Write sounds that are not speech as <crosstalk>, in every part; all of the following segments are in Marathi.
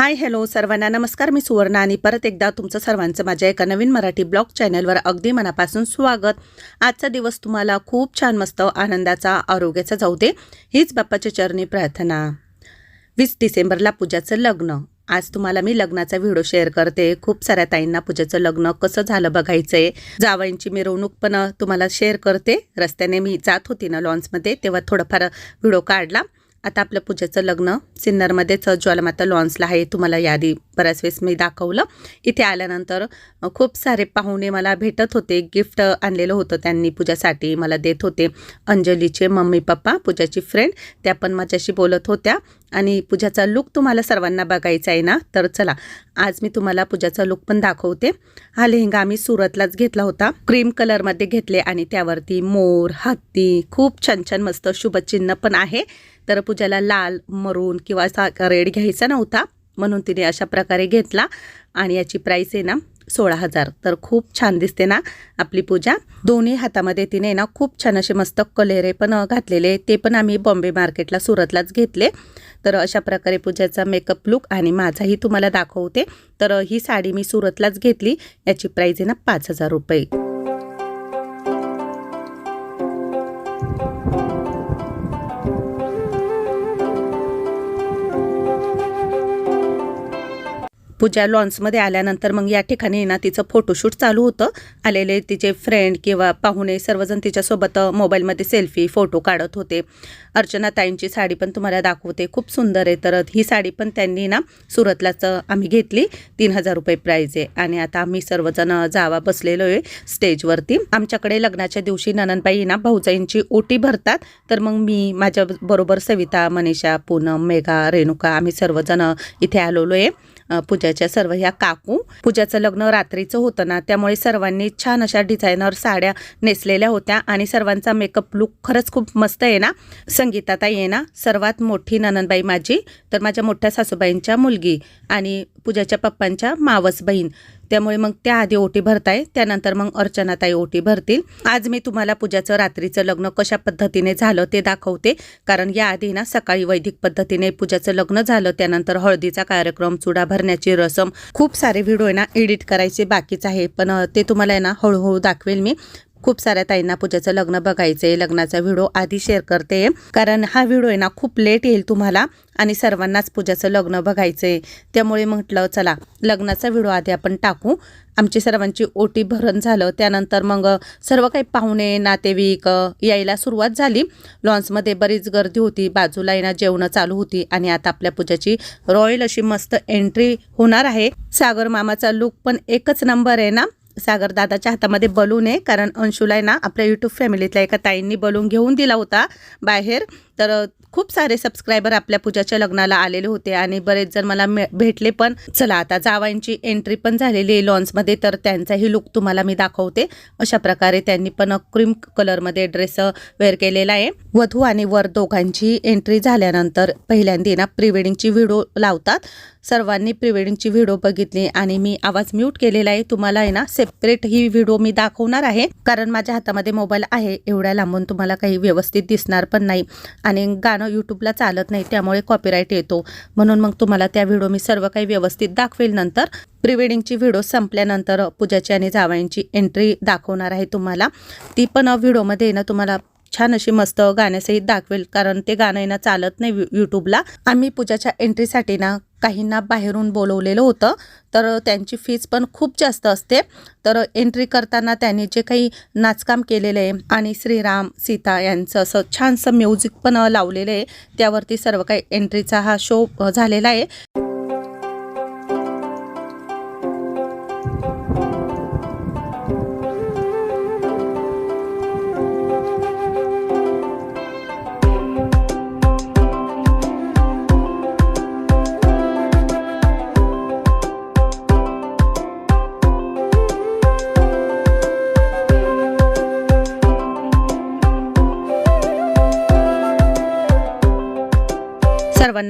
हाय हॅलो सर्वांना. नमस्कार मी सुवर्णा आणि परत एकदा तुमचं सर्वांचं माझ्या एका नवीन मराठी ब्लॉग चॅनलवर अगदी मनापासून स्वागत. आजचा दिवस तुम्हाला खूप छान मस्त आनंदाचा आरोग्याचा जाऊ दे हीच बाप्पाच्या चरणी प्रार्थना. वीस डिसेंबरला पूजाचं लग्न. आज तुम्हाला मी लग्नाचा व्हिडिओ शेअर करते. खूप साऱ्या ताईंना पूजेचं लग्न कसं झालं बघायचं आहे जावयांची मिरवणूक पण तुम्हाला शेअर करते. रस्त्याने मी जात होती ना लॉन्समध्ये तेव्हा थोडंफार व्हिडिओ काढला. आता आपलं पूजेचं लग्न सिन्नरमध्येच ज्वालामाता लॉन्सला आहे तुम्हाला यादी बऱ्याच वेळेस मी दाखवलं. इथे आल्यानंतर खूप सारे पाहुणे मला भेटत होते गिफ्ट आणलेलं होतं त्यांनी पूजासाठी मला देत होते. अंजलीचे मम्मी पप्पा पूजाची फ्रेंड त्या पण माझ्याशी बोलत होत्या. आणि पूजाचा लुक तुम्हाला सर्वांना बघायचा आहे ना तर चला आज मी तुम्हाला पूजाचा लुक पण दाखवते. हा लेहंगा आम्ही सुरतलाच घेतला होता. क्रीम कलरमध्ये घेतले आणि त्यावरती मोर हत्ती खूप छान छान मस्त शुभचिन्ह पण आहे. तर पूजाला लाल मरून किंवा असा रेड घ्यायचा नव्हता म्हणून तिने अशा प्रकारे घेतला. आणि याची प्राईस आहे ना सोळा हजार. तर खूप छान दिसते ना आपली पूजा. दोन्ही हातामध्ये तिने ना खूप छान असे मस्त कलेरे पण घातलेले. ते पण आम्ही बॉम्बे मार्केटला सुरतलाच घेतले. तर अशा प्रकारे पूजाचा मेकअप लुक आणि माझाही तुम्हाला दाखवते. तर ही साडी मी सुरतलाच घेतली. याची प्राईज आहे ना पाच हजार रुपये. पूजा लॉन्समध्ये आल्यानंतर मग या ठिकाणी ना तिचं फोटोशूट चालू होतं. आलेले तिचे फ्रेंड किंवा पाहुणे सर्वजण तिच्यासोबत मोबाईलमध्ये सेल्फी फोटो काढत होते. अर्चना ताईंची साडी पण तुम्हाला दाखवते. खूप सुंदर आहे. तर ही साडी पण त्यांनी ना सुरतलाच आम्ही घेतली. तीन हजार रुपये प्राईज आहे. आणि आता आम्ही सर्वजण जावा बसलेलो आहे स्टेजवरती आमच्याकडे लग्नाच्या दिवशी नननबाई ना भाऊजाईंची ओटी भरतात. तर मग मी माझ्या बरोबर सविता मनीषा पूनम मेघा रेणुका आम्ही सर्वजण इथे आलेलो आहे. पूजाच्या सर्व ह्या काकू. पूजाचं लग्न रात्रीचं होतं ना त्यामुळे सर्वांनी छान अशा डिझायनर साड्या नेसलेल्या होत्या आणि सर्वांचा मेकअप लुक खरंच खूप मस्त आहे ना. संगीताताई आहे ना सर्वात मोठी ननंदबाई माझी. तर माझ्या मोठ्या सासूबाईंच्या मुलगी आणि पूजाच्या पप्पांच्या मावस बहीण. त्यामुळे मग त्या आधी ओटी भरताय त्यानंतर मग अर्चनाताई ओटी भरतील. आज मी तुम्हाला पूजाचं रात्रीचं लग्न कशा पद्धतीने झालं ते दाखवते. कारण याआधी ना सकाळी वैदिक पद्धतीने पूजाचं लग्न झालं त्यानंतर हळदीचा कार्यक्रम चुडा भरण्याची रसम. खूप सारे व्हिडिओ आहे ना एडिट करायचे बाकीच आहे. पण ते तुम्हाला आहे ना हळूहळू दाखवेल मी. खूप साऱ्या ताईंना पूजाचं लग्न बघायचं आहे लग्नाचा व्हिडिओ आधी शेअर करते. कारण हा व्हिडिओ आहे ना खूप लेट येईल तुम्हाला आणि सर्वांनाच पूजाचं लग्न बघायचं. आहे त्यामुळे म्हटलं चला लग्नाचा व्हिडिओ आधी आपण टाकू. आमची सर्वांची ओटी भरण झालं. त्यानंतर मग सर्व काही पाहुणे नातेवाईक यायला सुरुवात झाली. लॉन्समध्ये बरीच गर्दी होती. बाजूला येणं जेवणं चालू होती आणि आता आपल्या पूजाची रॉयल अशी मस्त एंट्री होणार आहे. सागर मामाचा लुक पण एकच नंबर आहे ना. सागरदादाच्या हातामध्ये बलून आहे कारण अंशुला आहे ना आपल्या यूट्यूब फॅमिलीतल्या एका ताईंनी बलून घेऊन दिला होता बाहेर. तर खूप सारे सबस्क्रायबर आपल्या पूजाच्या लग्नाला आलेले होते आणि बरेच जण मला मे- भेटले पण. चला आता जावांची एंट्री पण झालेली आहे लॉन्समध्ये तर त्यांचाही लुक तुम्हाला मी दाखवते. अशा प्रकारे त्यांनी पण क्रीम कलरमध्ये ड्रेस वेअर केलेला आहे. वधू आणि वर दोघांची एंट्री झाल्यानंतर पहिल्यांदा ना प्री वेडिंगची व्हिडिओ लावतात. सर्वांनी प्री वेडिंगची व्हिडिओ बघितली आणि मी आवाज म्यूट केलेला आहे. तुम्हाला आहे ना सेपरेट ही व्हिडिओ मी दाखवणार आहे. कारण माझ्या हातामध्ये मोबाईल आहे एवढ्या लांबून तुम्हाला काही व्यवस्थित दिसणार पण नाही. आणि गाणं यूट्यूबला चालत नाही त्यामुळे कॉपीराईट येतो. म्हणून मग तुम्हाला त्या व्हिडिओ मी सर्व काही व्यवस्थित दाखवेल नंतर. प्री वेडिंगची व्हिडिओ संपल्यानंतर पूजाची आणि जावयांची एंट्री दाखवणार आहे तुम्हाला. ती पण व्हिडिओमध्ये ना तुम्हाला छान अशी मस्त गाण्यासहित दाखवेल कारण ते गाणं ना चालत नाही यूट्यूबला आम्ही पूजाच्या एंट्रीसाठी ना काहींना बाहेरून बोलवलेलं होतं. तर त्यांची फीज पण खूप जास्त असते. तर एंट्री करताना त्यांनी जे काही नाचकाम केलेलं आहे आणि श्रीराम सीता यांचं असं छानसं म्युझिक पण लावलेलं आहे. त्यावरती सर्व काही एंट्रीचा हा शो झालेला आहे.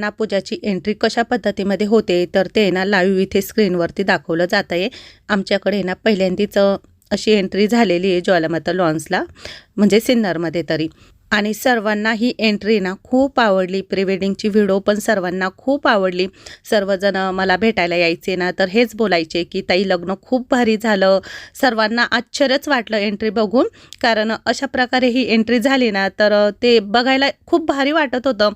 सर्वांना पूजाची एंट्री कशा पद्धतीमध्ये होते तर ते ना लाईव्ह इथे स्क्रीनवरती दाखवलं जात आहे आमच्याकडे ना पहिल्यांदीच अशी एंट्री झालेली आहे ज्वालामाता लॉन्सला म्हणजे सिन्नरमध्ये तरी. आणि सर्वांना ही एंट्री ना खूप आवडली. प्री वेडिंगची व्हिडिओ पण सर्वांना खूप आवडली. सर्वजण मला भेटायला यायचे ना तर हेच बोलायचे की ताई लग्न खूप भारी झालं. सर्वांना आश्चर्यच वाटलं एंट्री बघून. कारण अशा प्रकारे ही एंट्री झाली ना तर ते बघायला खूप भारी वाटत होतं.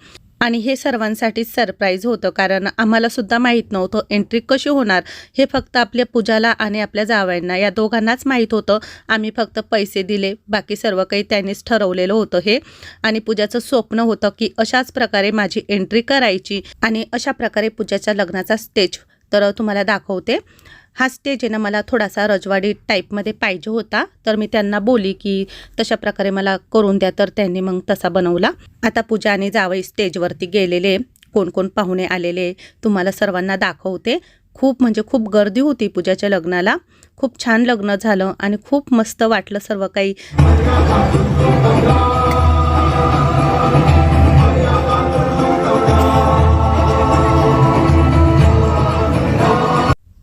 आणि हे सर्वांसाठीच सरप्राईज होतं कारण आम्हालासुद्धा माहीत नव्हतं एंट्री कशी होणार. हे फक्त आपल्या पूजाला आणि आपल्या जावयांना या दोघांनाच माहीत होतं. आम्ही फक्त पैसे दिले बाकी सर्व काही त्यांनीच ठरवलेलं होतं हे. आणि पूजाचं स्वप्न होतं की अशाच प्रकारे माझी एंट्री करायची आणि अशा प्रकारे पूजाच्या लग्नाचा स्टेज तर तुम्हाला दाखवते. हा स्टेज आहे ना मला थोडासा रजवाडी टाईपमध्ये पाहिजे होता. तर मी त्यांना बोली की तशा प्रकारे मला करून द्या. तर त्यांनी मग तसा बनवला. आता पूजा आणि जावई स्टेजवरती गेलेले. कोण कोण पाहुणे आलेले तुम्हाला सर्वांना दाखवते. खूप म्हणजे खूप गर्दी होती पूजाच्या लग्नाला. खूप छान लग्न झालं आणि खूप मस्त वाटलं सर्व काही.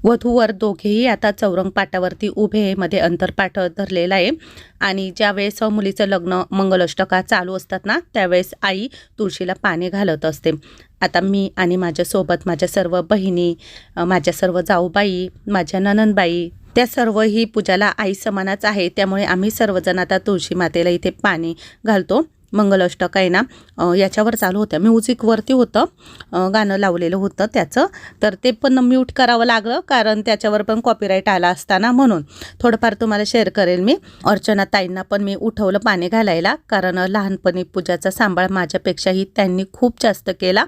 वधूवर दोघेही आता चौरंग पाटावरती उभे मध्ये अंतरपाठ धरलेला आहे. आणि ज्यावेळेस मुलीचं लग्न मंगलष्टका चालू असतात ना त्यावेळेस आई तुळशीला पाणी घालत असते. आता मी आणि माझ्यासोबत माझ्या सर्व बहिणी माझ्या सर्व जाऊबाई माझ्या ननंदबाई त्या सर्व ही पूजाला आई समानच आहे. त्यामुळे आम्ही सर्वजण आता तुळशी मातेला इथे पाणी घालतो. मंगलाष्टक आहे ना याच्यावर चालू होत्या म्युझिकवरती होतं गाणं लावलेलं होतं त्याचं. तर ते पण म्यूट करावं लागलं कारण त्याच्यावर पण कॉपीराईट आला असताना म्हणून. थोडंफार तुम्हाला शेअर करेल मी. अर्चना ताईंना पण मी उठवलं पाणी घालायला कारण लहानपणी पूजाचा सांभाळ माझ्यापेक्षाही त्यांनी खूप जास्त केला.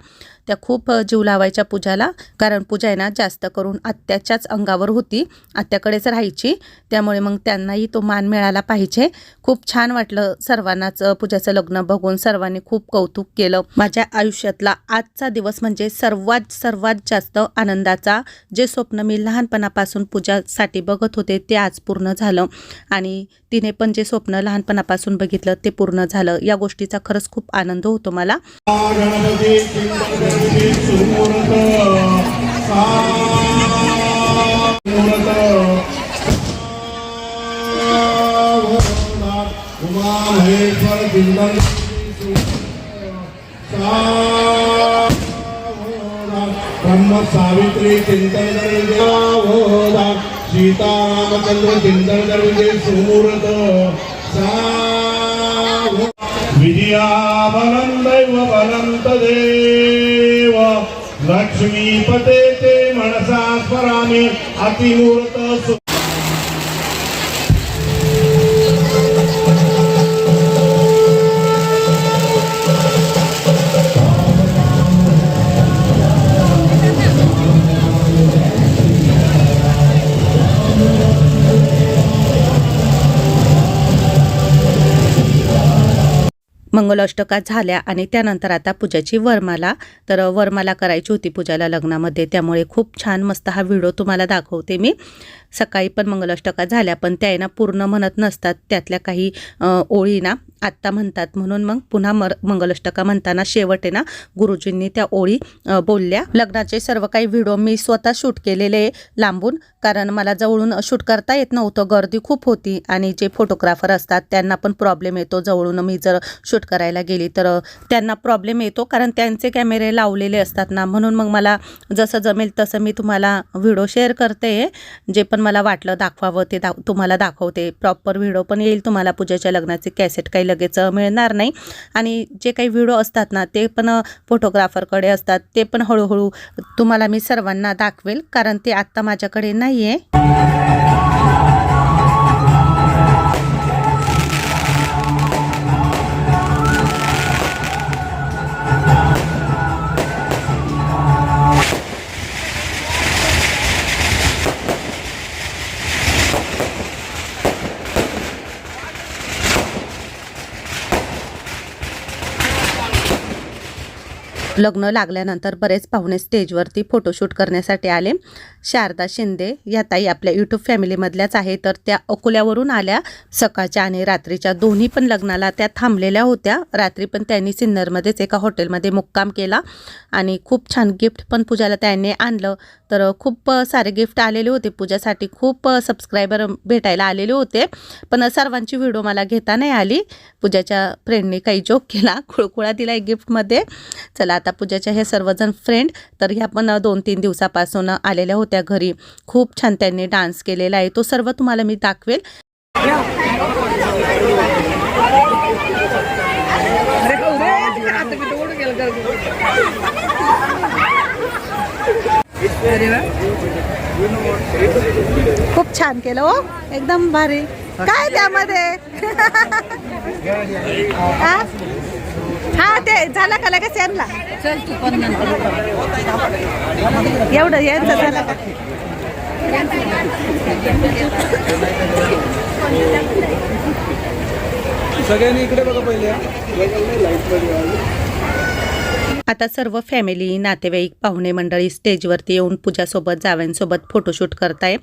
त्या खूप जीव लावायच्या पूजाला कारण पूजा आहे ना जास्त करून आत्याच्याच अंगावर होती. आत्याकडेच राहायची. त्यामुळे मग त्यांनाही तो मान मिळाला पाहिजे. खूप छान वाटलं सर्वांनाच पूजाचं लग्न बघून सर्वांनी खूप कौतुक केलं माझ्या आयुष्यातला आजचा दिवस म्हणजे सर्वात सर्वात जास्त आनंदाचा जे स्वप्न मी लहानपणापासून पूजासाठी बघत होते ते आज पूर्ण झालं आणि तिने पण जे स्वप्न लहानपणापासून बघितलं ते पूर्ण झालं या गोष्टीचा खरंच खूप आनंद होतो मला गणपती బ్రహ్మ సావిత్రి చింతన దేవోద సీతారామచంద్ర చింతన జరిగే సుమూరతో విజయాబలం దైవ బలం తదేవ లక్ష్మీపతే మనసా స్మరామి అతిమూర్త मंगलाष्टका झाल्या आणि त्यानंतर आता पूजाची वरमाला. तर वरमाला करायची होती पूजाला लग्नामध्ये. त्यामुळे खूप छान मस्त हा व्हिडिओ तुम्हाला दाखवते मी. सकाळी पण मंगलाष्टका झाल्या पण त्या ना पूर्ण म्हणत नसतात. त्यातल्या काही ओळी ना आत्ता म्हणतात. म्हणून मग पुन्हा मर मंगलाष्टका म्हणताना शेवट आहे ना गुरुजींनी त्या ओळी बोलल्या. लग्नाचे सर्व काही व्हिडिओ मी स्वतः शूट केलेले लांबून कारण मला जवळून शूट करता येत नव्हतं. गर्दी खूप होती आणि जे फोटोग्राफर असतात त्यांना पण प्रॉब्लेम येतो. जवळून मी जर शूट करायला गेली तर त्यांना प्रॉब्लेम येतो कारण त्यांचे कॅमेरे लावलेले असतात ना. म्हणून मग मला जसं जमेल तसं मी तुम्हाला व्हिडिओ शेअर करते जे पण मला वाटलं दाखवावं ते दा तुम्हाला दाखवते. प्रॉपर व्हिडिओ पण येईल तुम्हाला पूजेच्या लग्नाचे. कॅसेट काही लगेच मिळणार नाही. आणि जे काही व्हिडिओ असतात ना ते पण फोटोग्राफरकडे असतात. ते पण हळूहळू तुम्हाला मी सर्वांना दाखवेल कारण ते आत्ता माझ्याकडे नाही आहे लग्न लागल्यानंतर बरेच पाहुणे स्टेजवरती फोटोशूट करण्यासाठी आले. शारदा शिंदे या ताई आपल्या यूट्यूब फॅमिलीमधल्याच आहे तर त्या अकोल्यावरून आल्या. सकाळच्या आणि रात्रीच्या दोन्ही पण लग्नाला त्या थांबलेल्या होत्या. रात्री पण त्यांनी सिन्नरमध्येच एका हॉटेलमध्ये मुक्काम केला आणि खूप छान गिफ्ट पण पूजाला त्यांनी आणलं. तर खूप सारे गिफ्ट आलेले होते पूजासाठी. खूप सबस्क्रायबर भेटायला आलेले होते. पण सर्वांची व्हिडिओ मला घेता नाही आली. पूजाच्या फ्रेंडने काही जोक केला. खुळकुळा दिला एक गिफ्टमध्ये चला आता पूजाच्या हे सर्वजण फ्रेंड तर ह्या पण दोन तीन दिवसापासून आलेल्या होत्या घरी. खूप छान त्यांनी डान्स केलेला आहे. तो सर्व तुम्हाला मी दाखवेल. खूप छान केलं हो. एकदम भारी. काय त्यामध्ये? <laughs> हा? ते झालं का लगेच यांना? एवढं यांचं झालं का? सगळ्यांनी इकडे बघा पहिले आता सर्व फॅमिली नातेवाईक पाहुणे मंडळी स्टेजवरती येऊन पूजासोबत जाव्यांसोबत फोटोशूट करताय.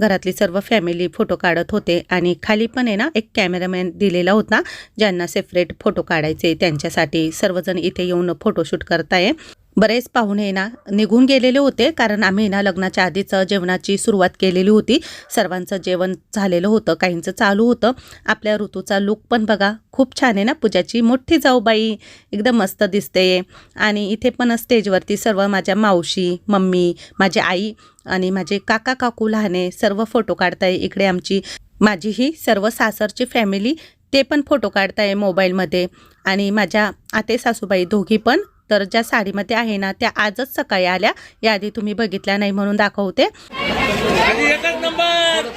घरातली सर्व फॅमिली फोटो काढत होते आणि खाली पण आहे ना एक कॅमेरामॅन दिलेला होता ज्यांना सेपरेट फोटो काढायचे त्यांच्यासाठी सर्वजण इथे येऊन फोटोशूट करताय. बरेच पाहुणे ना निघून गेलेले होते कारण आम्ही ना लग्नाच्या आधीच जेवणाची सुरुवात केलेली होती. सर्वांचं जेवण झालेलं होतं काहींचं चालू होतं. आपल्या ऋतूचा लुक पण बघा खूप छान आहे ना पूजाची. मोठी जाऊबाई एकदम मस्त दिसते. आणि इथे पण स्टेजवरती सर्व माझ्या मावशी मम्मी माझी आई आणि माझे काका काकू लहाने सर्व फोटो काढताय. इकडे आमची माझी ही सर्व सासरची फॅमिली ते पण फोटो काढताय मोबाईलमध्ये. आणि माझ्या आते सासूबाई दोघी पण तर ज्या साडीमध्ये आहे ना त्या आजच सकाळी आल्या. याआधी तुम्ही बघितल्या नाही म्हणून दाखवते. दाजी एकच नंबर.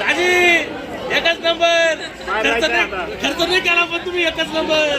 दाजी एकच नंबर. खर्च नाही खर्च नाही केला पण तुम्ही एकच नंबर.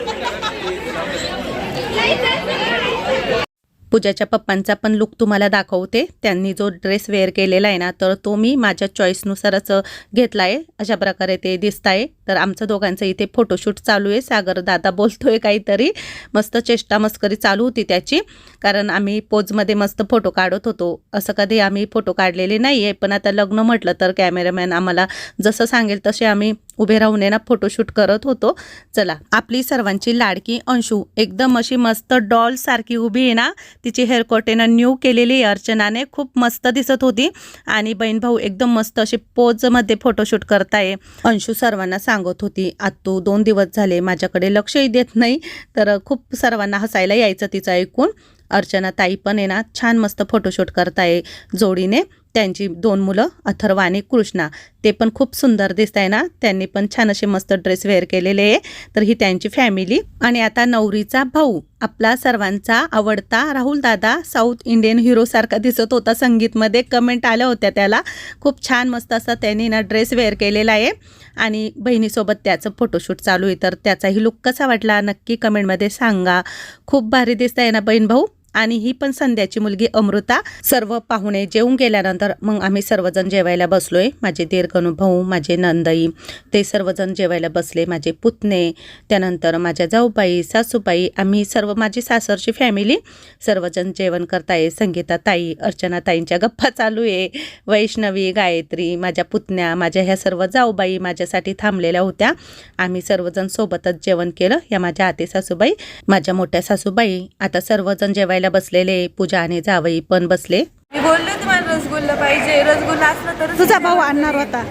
पूजाच्या पप्पांचा पण लुक तुम्हाला दाखवते. त्यांनी जो ड्रेस वेअर केलेला आहे ना तर तो मी माझ्या चॉईसनुसारच घेतला आहे अशा प्रकारे ते दिसत आहे तर आमचं दोघांचं इथे फोटोशूट चालू आहे. सागर दादा बोलतोय काहीतरी. मस्त चेष्टा मस्करी चालू होती त्याची. कारण आम्ही पोजमध्ये मस्त फोटो काढत होतो. असं कधी आम्ही फोटो काढलेले नाही आहे पण आता लग्न म्हटलं तर कॅमेरामॅन आम्हाला जसं सांगेल तसे आम्ही उभे राहून ना फोटोशूट करत होतो. चला आपली सर्वांची लाडकी अंशू एकदम अशी मस्त डॉल सारखी उभी आहे ना तिची हेअरकॉटेनं न्यू केलेली अर्चनाने खूप मस्त दिसत होती. आणि बहीण भाऊ एकदम मस्त अशी पोजमध्ये फोटोशूट करताय. अंशू सर्वांना सांगत होती आत्तू दोन दिवस झाले माझ्याकडे लक्षही देत नाही तर खूप सर्वांना हसायला यायचं तिचं ऐकून. अर्चना ताई पण आहे ना छान मस्त फोटोशूट करताय जोडीने. त्यांची दोन मुलं अथर्व आणि कृष्णा. ते पण खूप सुंदर दिसत आहे ना? त्यांनी पण छान असे मस्त ड्रेस वेअर केलेले आहे. तर ही त्यांची फॅमिली आणि आता नवरीचा भाऊ आपला सर्वांचा आवडता राहुल दादा साऊथ इंडियन हिरोसारखा दिसत होता संगीतमध्ये. कमेंट आल्या होत्या त्याला. खूप छान मस्त असा त्यांनी ना ड्रेस वेअर केलेला आहे. आणि बहिणीसोबत त्याचं फोटोशूट चालू आहे. तर त्याचाही लुक कसा वाटला? नक्की कमेंटमध्ये सांगा. खूप भारी दिसत आहे ना बहीण भाऊ? आणि ही पण संध्याची मुलगी अमृता. सर्व पाहुणे जेवून गेल्यानंतर मग आम्ही सर्वजण जेवायला बसलोय. माझे दीर्घनु भाऊ माझे नंदई ते सर्वजण जेवायला बसले. माझे पुतणे त्यानंतर माझ्या जाऊबाई सासूबाई आम्ही सर्व माझी सासरची फॅमिली सर्वजण जेवण करताय. संगीता ताई अर्चना ताईंच्या गप्पा चालू आहे. वैष्णवी गायत्री माझ्या पुतण्या माझ्या ह्या सर्व जाऊबाई माझ्यासाठी थांबलेल्या होत्या. आम्ही सर्वजण सोबतच जेवण केलं. या माझ्या आते सासूबाई माझ्या मोठ्या सासूबाई. आता सर्वजण जेवायला बसलेले पूजा आणि जावई पण बसले. मी बोलले तुम्हाला रसगुल्ला पाहिजे. रसगुल्ला असला तर तुझा भाऊ आणणार होता.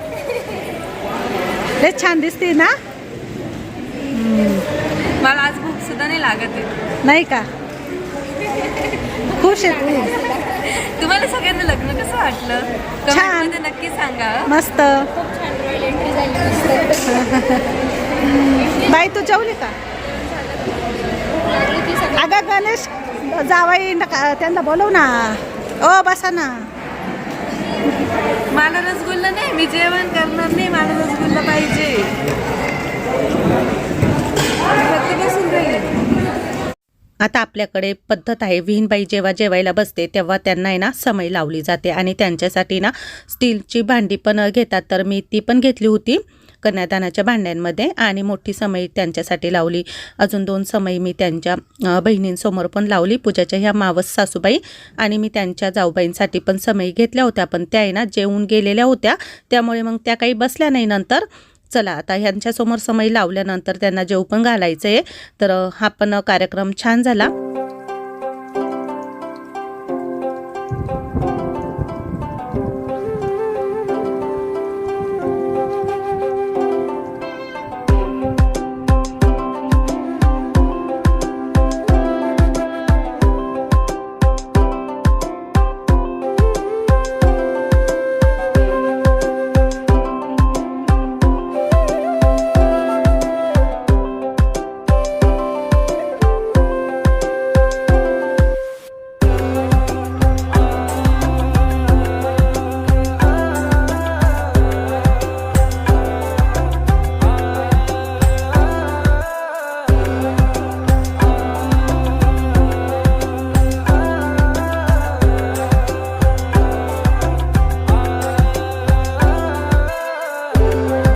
लय छान दिसते ना? मला आज भूक सुद्धा नाही लागत आहे. नाही का? खुश आहे तू. तुम्हाला सगळ्यांना लग्न कसं वाटलं? छान. कमेंटमध्ये नक्की सांगा मस्त. बाई तू जेवली का? अगं गणेश जावाई नका त्यांना बोलव ना. ओ बसा ना. मला रसगुल्ला नाही मी जेवण करणार नाही मला रसगुल्ला पाहिजे. आता आपल्याकडे पद्धत आहे. विहीनबाई जेव्हा जेवायला बसते तेव्हा त्यांना आहे ना समय लावली जाते. आणि त्यांच्यासाठी ना स्टीलची भांडी पण घेतात. तर मी ती पण घेतली होती. कन्यादानाच्या भांड्यांमध्ये आणि मोठी समई त्यांच्यासाठी लावली. अजून दोन समई मी त्यांच्या बहिणींसमोर पण लावली. पूजाच्या ह्या मावस सासूबाई आणि मी त्यांच्या जाऊबाईंसाठी पण समई घेतल्या होत्या पण त्या आहे ना जेवून गेलेल्या होत्या. त्यामुळे मग त्या काही बसल्या नाही नंतर. चला आता ह्यांच्यासमोर समई लावल्यानंतर त्यांना जेव पण घालायचं आहे तर हा पण कार्यक्रम छान झाला.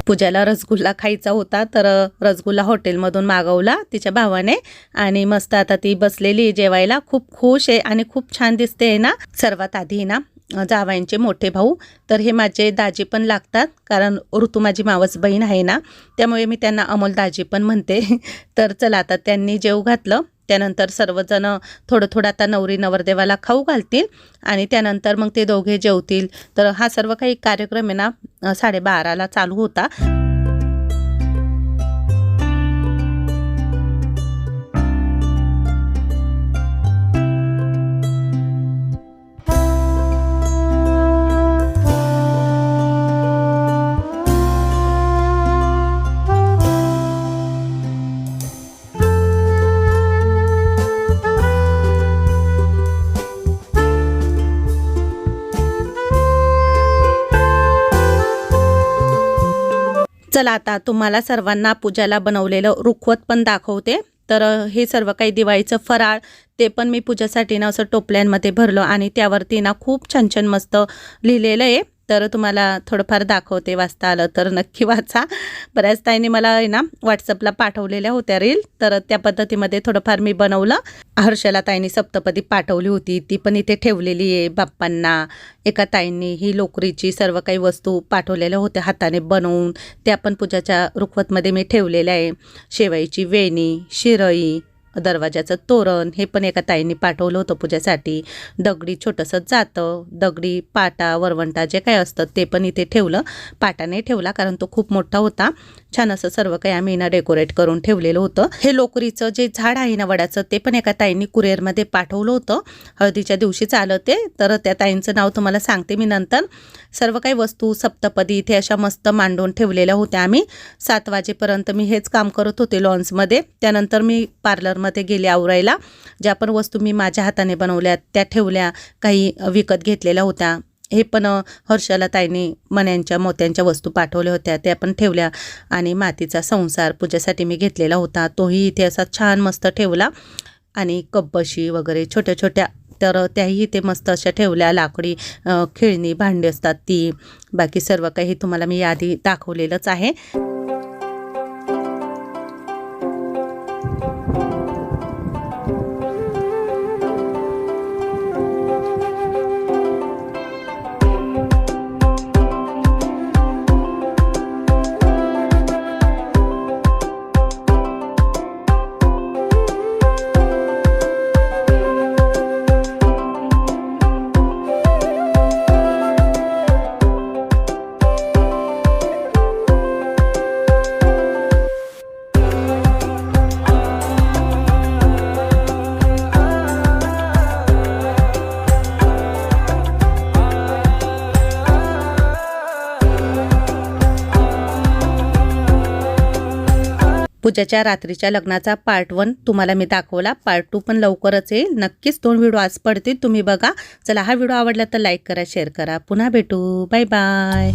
पूजाला रसगुल्ला खायचा होता तर रसगुल्ला हॉटेलमधून मागवला तिच्या भावाने आणि मस्त आता ती बसलेली आहे जेवायला. खूप खुश आहे आणि खूप छान दिसते आहे ना. सर्वात आधी ना अ, जावयांचे मोठे भाऊ तर हे माझे दाजी पण लागतात कारण ऋतू माझी मावस बहीण आहे ना त्यामुळे मी त्यांना अमोल दाजी पण म्हणते. <laughs> तर चला आता त्यांनी जेव घातलं. त्यानंतर सर्वजण थोडं थोडं आता नवरी नवरदेवाला खाऊ घालतील आणि त्यानंतर मग ते दोघे जेवतील. तर हा सर्व काही कार्यक्रम आहे ना साडेबाराला चालू होता. चला आता तुम्हाला सर्वांना पूजाला बनवलेलं रुखवत पण दाखवते. तर हे सर्व काही दिवाळीचं फराळ ते पण मी पूजासाठी ना असं टोपल्यांमध्ये भरलं आणि त्यावरती ना खूप छान छान मस्त लिहिलेलं आहे. तर तुम्हाला थोडंफार दाखवते वाचता आलं तर नक्की <laughs> वाचा. बऱ्याच ताईंनी मला आहे ना व्हॉट्सअपला पाठवलेल्या होत्या रील तर त्या पद्धतीमध्ये थोडंफार मी बनवलं. हर्षला ताईंनी सप्तपदी पाठवली होती. ती पण इथे ठेवलेली आहे बाप्पांना. एका ताईंनी ही लोकरीची सर्व काही वस्तू पाठवलेल्या होत्या हाताने बनवून. त्या पण पूजाच्या रुखवतमध्ये मी ठेवलेल्या आहे. शेवाईची वेणी शिरई दरवाजाचं तोरण हे पण एका ताईंनी पाठवलं होतं पूजेसाठी. दगडी छोटंसं जातं दगडी पाटा वरवंटा जे काय असतं ते पण इथे ठेवलं. पाटा नाही ठेवला कारण तो खूप मोठा होता. छान असं सर्व काही आम्ही ना डेकोरेट करून ठेवलेलं होतं. हे लोकरीचं जे झाड आहे ना वडाचं ते पण एका ताईंनी कुरिअरमध्ये पाठवलं होतं. हळदीच्या दिवशीच आलं ते. तर त्या ताईंचं नाव तुम्हाला सांगते मी नंतर. सर्व काही वस्तू सप्तपदी इथे अशा मस्त मांडून ठेवलेल्या होत्या आम्ही. सात वाजेपर्यंत मी हेच काम करत होते लॉन्समध्ये. त्यानंतर मी पार्लरमध्ये गेले आवरायला. ज्या पण वस्तू मी माझ्या हाताने बनवल्या त्या ठेवल्या काही विकत घेतलेल्या होत्या. हे पण हर्षाला हर्षला ताईने मण्यांच्या मोत्यांच्या वस्तू पाठवल्या होत्या. त्या पण ठेवल्या आणि मातीचा संसार पूजेसाठी मी घेतलेला होता. तोही इथे असा छान मस्त ठेवला आणि कब्बशी वगैरे छोट्या छोट्या तर त्याही इथे मस्त अशा ठेवल्या. लाकडी खेळणी भांडी असतात ती. बाकी सर्व काही तुम्हाला मी यादी दाखवलेलंच आहे. पूजाच्या रात्रीच्या लग्नाचा पार्ट वन तुम्हाला मी दाखवला. पार्ट टू पण लवकरच येईल. नक्कीच दोन व्हिडिओ आज पडतील. तुम्ही बघा. चला हा व्हिडिओ आवडला तर लाईक करा शेअर करा. पुन्हा भेटू. Bye bye